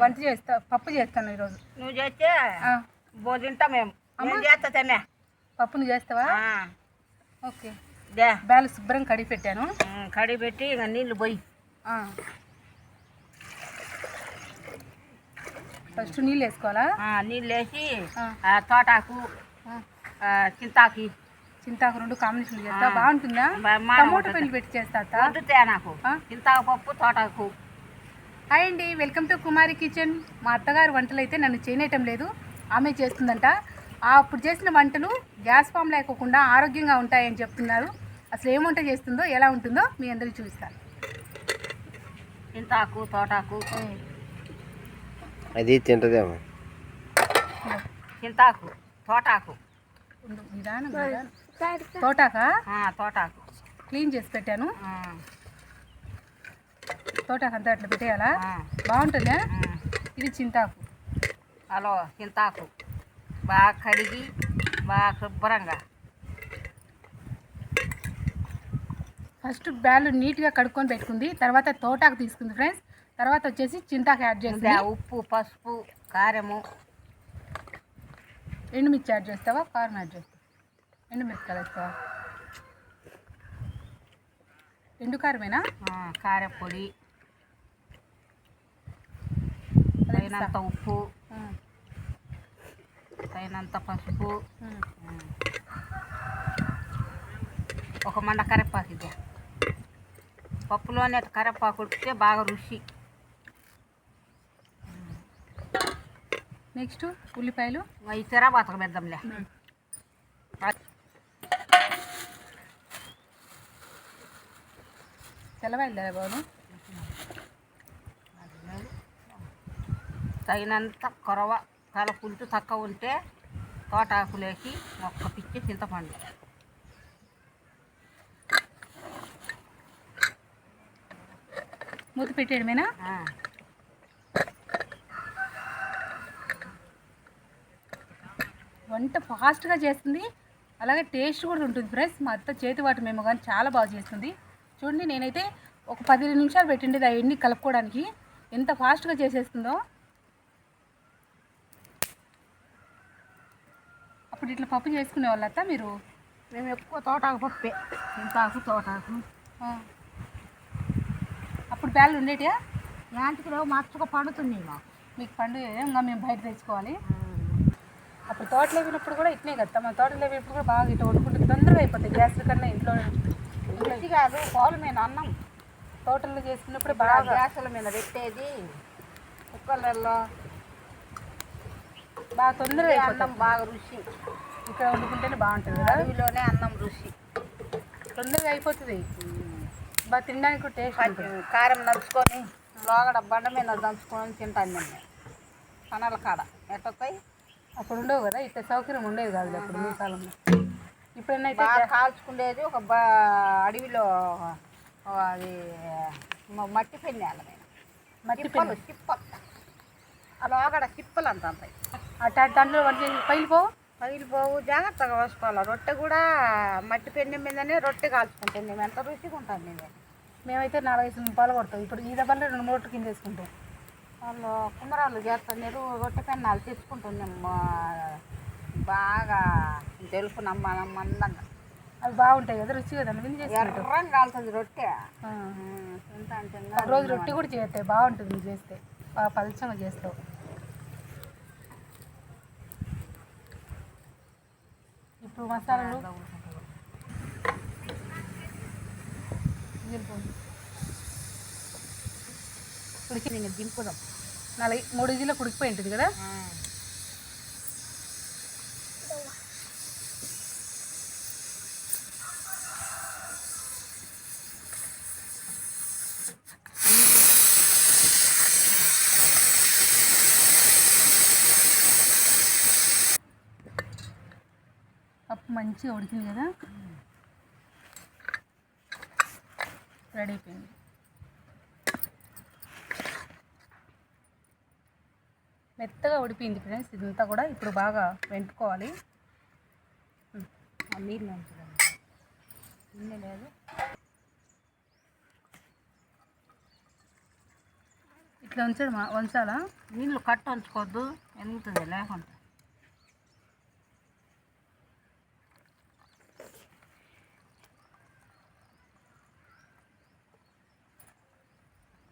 వంట చేస్తా పప్పు చేస్తాను ఈరోజు. నువ్వు చేస్తే తింటాం మేము. నేను చేస్తా పప్పు నువ్వు చేస్తావా? ఓకే. దే. బ్యాలు శుభ్రం కడిగి పెట్టాను. కడిగి పెట్టి ఇక నీళ్ళు పోయి. ఫస్ట్ నీళ్ళు వేసుకోవాలా? నీళ్ళు వేసి తోటాకు చింతాకి. చింతాకు రెండు కాంబినేషన్ చేస్తా. బాగుంటుందా? టమోటా. పెళ్ళి పెట్టి చేస్తా నాకు? చింతాకు పప్పు తోటాకు. హాయ్ అండి వెల్కమ్ టు కుమారి కిచెన్. మా అత్తగారు వంటలు అయితే నన్ను చేయనేయటం లేదు ఆమె చేస్తుందంట. అప్పుడు చేసిన వంటలు గ్యాస్ ఫామ్ లేకోకుండా ఆరోగ్యంగా ఉంటాయని చెప్తున్నారు. అసలు ఏం వంట చేస్తుందో ఎలా ఉంటుందో మీ అందరికీ చూపిస్తాను. చింతాకు తోటాకు. అది తింటదేమో చింతాకు తోటాకు. నిదానం. తోటాకా? ఆ, తోటాకు. క్లీన్ చేసి పెట్టాను. ఆ, తోటాకు అంతా అట్లా పెట్టేయాలా? బాగుంటుందా. ఇది చింతాకు. హలో చింతాకు. బాగా కడిగి బాగా శుభ్రంగా. ఫస్ట్ బ్యాలు నీట్గా కడుక్కొని పెట్టుకుంది. తర్వాత తోటాకు తీసుకుంది ఫ్రెండ్స్. తర్వాత వచ్చేసి చింతాకు యాడ్ చేస్తుంది. ఉప్పు పసుపు కారము. ఎండుమిర్చి యాడ్ చేస్తావా? కారం యాడ్ చేస్తావా? ఎండుమిరపకాయలు వేస్తావా ఎండు కారమేనా? కారపొడి అదే తగినంత ఉప్పు. తగినంత పసుపు. ఒక మండ కరివేపాకు ఇది పప్పులోనే కరివేపాకు ఉడికితే బాగా రుచి. నెక్స్ట్ ఉల్లిపాయలు? ఈ తెరాబాతకు పెద్దాంలే తెల్లవాయిలు బాబు. తగినంత కొరవ తల పులుసు తక్కువ ఉంటే తోటాకులేసి మొక్క పిచ్చి చింతపండు. మూత పెట్టేయడమేనా? వంట ఫాస్ట్గా చేస్తుంది. అలాగే టేస్ట్ కూడా ఉంటుంది ఫ్రెండ్స్. మా అత్త చేతి వాటి మేము కానీ చాలా బాగా చేస్తుంది. చూడండి నేనైతే ఒక పదిహేను నిమిషాలు పెట్టిండేది అవన్నీ కలుపుకోవడానికి. ఎంత ఫాస్ట్గా చేసేస్తుందో అప్పుడు ఇట్లా పప్పు చేసుకునే వాళ్ళ మీరు? మేము ఎక్కువ తోటాకు పప్పే. చింతాకు తోటాకు. అప్పుడు బ్యాలు ఉండేటియా? యాంటికి లేవు మచ్చుగా పండుతుంది మాకు మీకు పండుగ ఇంకా మేము బయట తెచ్చుకోవాలి. అప్పుడు తోటలు వేపినప్పుడు కూడా ఇట్నే కదా మన తోటలు వేపినప్పుడు కూడా బాగా ఇట్లా వండుకుంటే తొందరగా అయిపోతాయి. గ్యాస్ కన్నా ఇంట్లో రుచి కాదు పాలు మీద అన్నం. తోటల్లో చేసుకున్నప్పుడు బాగా బాగా గ్యాసుల మీద పెట్టేది కుక్కర్లలో. బాగా తొందరగా అన్నం బాగా రుచి. ఇక్కడ వండుకుంటేనే బాగుంటుంది కదా? అడవిలోనే అన్నం రుచి. తొందరగా అయిపోతుంది. బాగా తినడానికి టేస్ట్ కారం నంచుకొని లోగడ బండ మీద దంచుకొని తింటాను నేను. పనల కాడ. ఎట్టొస్తాయి? అప్పుడు ఉండవు కదా? ఇట్లా సౌకర్యం ఉండేది కాదు అప్పుడు మీ కాలంలో. ఇప్పుడైనా కాల్చుకునేది ఒక బ అడవిలో అది మట్టి పెన్నేళ్ళ మట్టి చిప్పలు చిప్పలు. ఆ లోగడ చిప్పలు అంత అంతాయి దాంట్లో వంట చేసి పైలిపో పగిలిపోవు జాగ్రత్తగా వేసుకోవాలి రొట్టె కూడా మట్టి పెన్నె మీదనే రొట్టె కాల్చుకుంటాం మేము. ఎంత రుచిగా ఉంటాం మేము. మేమైతే నాలుగైదు రూపాయలు కొడతాం. ఇప్పుడు ఈ దెబ్బల్లో రెండు మూడు కింద వేసుకుంటాం. వాళ్ళు కుమరాలు చేస్తున్నారు రొట్టె పెన్నాలు తెచ్చుకుంటున్నాం బాగా తెలుపు నమ్మ మందంగా అవి బాగుంటాయి కదా రుచి కదా విని చేసుకుంటాం. ఎర్రం కాలుతుంది రొట్టె. అంటే రోజు రొట్టె కూడా చేస్తాయి బాగుంటుంది చేస్తే. పలుచగా చేస్తావు. ఇప్పుడు మసాలాలు. దింపుకోండి. ఉడికి దింపుదాం నాలుగు మూడు ఇజీలో ఉడికిపోయి ఉంటుంది కదా? మంచిగా ఉడికింది కదా. రెడీ అయిపోయింది మెత్తగా ఉడిపోయింది ఫ్రెండ్స్. ఇదంతా కూడా ఇప్పుడు బాగా వెంటుకోవాలి. నీళ్ళు ఉంచుదాం ఇన్ని లేదు. ఇట్లా ఉంచాడు మా వంచాలా నీళ్ళు కట్ట ఉంచుకోవద్దు. ఎందుకుతుంది లేకుండా.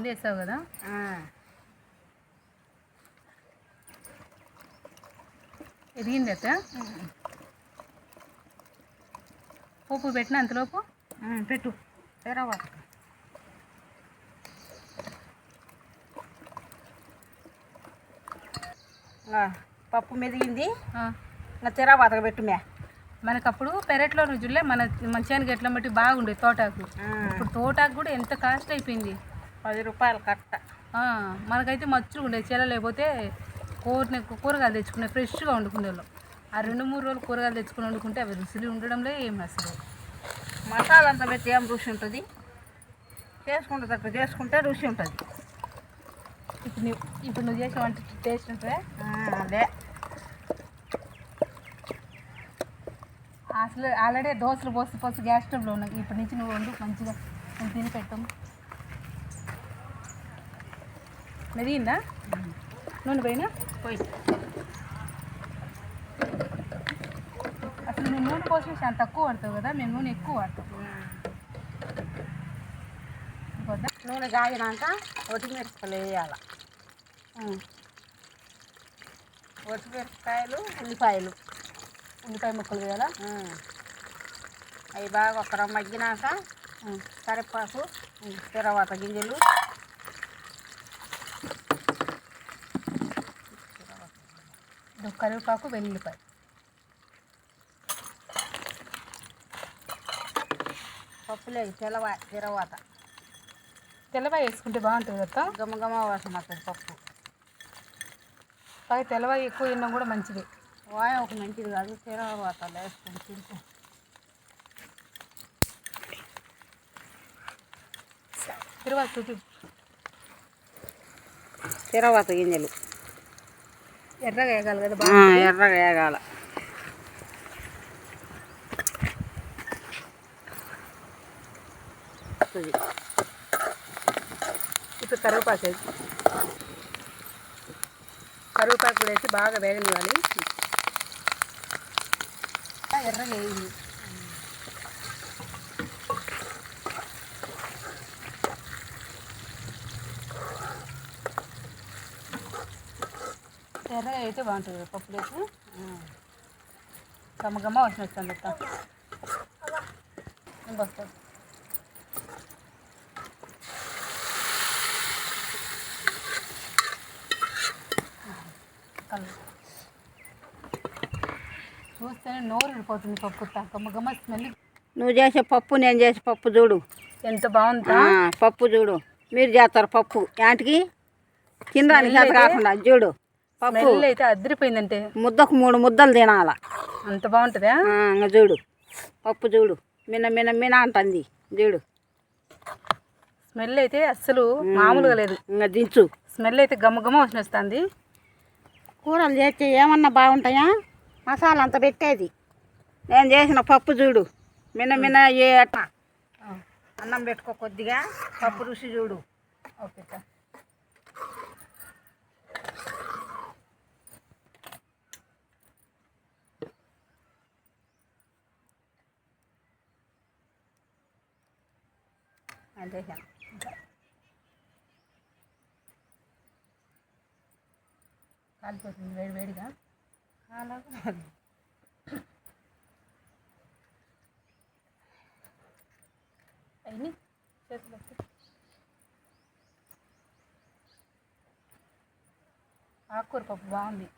ముందే వేసావు కదా ఎదిగింది అత్త? పోపు పెట్టిన అంతలోపు? పెట్టు. తెరవాత పప్పు మెదిగింది. ఇంకా పెట్టు మే మనకప్పుడు పెరట్లో రుజులే మన మంచానికి ఎట్లా బట్టి బాగుండేది తోటాకు. ఇప్పుడు తోటాకు కూడా ఎంత కాస్ట్ అయిపోయింది. పది రూపాయలు కట్ట. మనకైతే మచ్చులు ఉండేది చీల లేకపోతే కూర కూరగాయలు తెచ్చుకునే ఫ్రెష్గా వండుకునే వాళ్ళం ఆ రెండు మూడు రోజులు కూరగాయలు తెచ్చుకుని వండుకుంటే అవి రుసులు ఉండడంలో ఏం అసలు. మసాలా అంతా పెట్టి ఏం రుచి ఉంటుంది? చేసుకుంటే అట్లా చేసుకుంటే రుచి ఉంటుంది. ఇప్పుడు నువ్వు ఇప్పుడు నువ్వు చేసే వంట టేస్ట్ ఉంటుందా? అదే. అసలు ఆల్రెడీ దోశలు పోసి పోసి గ్యాస్ స్టవ్లో ఉన్నాయి. ఇప్పటి నుంచి నువ్వు వండు మంచిగా తిని పెట్టాం మెదిగిందా నూనె పోయినా? పోయి. అసలు నువ్వు నూనె పోసి చాలా తక్కువ వాడతావు కదా మేము నూనె ఎక్కువ వాడతాం. నూనె కాగినాక ఒటిమిరపకాయలు వేయాలి. ఒటిమిరపకాయలు ఉల్లిపాయలు. ఉల్లిపాయ ముక్కలు వేయాలా? అవి బాగా ఒక మగ్గినాక కరివేపాకు తర్వాత గింజలు కరివేపాకు వెల్లుల్లిపాయ. పప్పులేదు తెలవ తెరవాత తెల్లవాయి వేసుకుంటే బాగుంటుంది కదా? గమగమ వాసన వస్తుంది పప్పు. బాగా తెల్లవాయి ఎక్కువ తినడం కూడా మంచిది. వాయ ఒక మంచిది కాదు తెరవాత వేసుకొని తింటే. తిరువాత చూపి. తెరవాత గింజలు. ఎర్రగా వేయగాలి కదా ఎర్రగా వేగాల. ఇప్పుడు కరివేపాకు వేసి కరివేపాకు వేసి బాగా వేగనివ్వాలి. ఎర్రగా వేయింది ఎర్రగా అయితే బాగుంటుంది. పప్పు వేసి గమ్మ గమ్మ వచ్చిన వస్తుంది మొత్తం ఇంకొస్తుంది కళ్ళు. చూస్తేనే నోరు వెళ్ళిపోతుంది పప్పు. గమ్మ గమ్మ స్మెల్. నువ్వు చేసే పప్పు నేను చేసే పప్పు చూడు. ఎంత బాగుందా? పప్పు చూడు. మీరు చేస్తారు పప్పు. యాంటికి? తినడానికి చేత కాకుండా చూడు. పప్పు స్మెల్ అయితే అదిరిపోయిందంటే. ముద్దకు మూడు ముద్దలు తినాల. అంత బాగుంటుందా? ఇంక చూడు. పప్పు చూడు. మిన్న మిన్న మిన అంటుంది. చూడు. స్మెల్ అయితే అస్సలు మామూలుగా లేదు. ఇంకా దించు. స్మెల్ అయితే గమ్మ గమ్మ వచ్చిన వస్తుంది కూరలు చేస్తే ఏమన్నా బాగుంటాయా? మసాలా అంత పెట్టేది. నేను చేసిన పప్పు చూడు. మిన్న మిన్న ఏ అట్ట అన్నం పెట్టుకో కొద్దిగా. పప్పు రుచి చూడు. ఓకే సార్ అంతే కాలిపోతుంది వేడి వేడిగా. అయినాయి చేతులు ఎత్తి. ఆకుకూర పప్పు బాగుంది.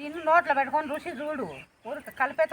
తిని నోట్లో పెట్టుకొని రుచి చూడు. ఊరికి కలిపేతో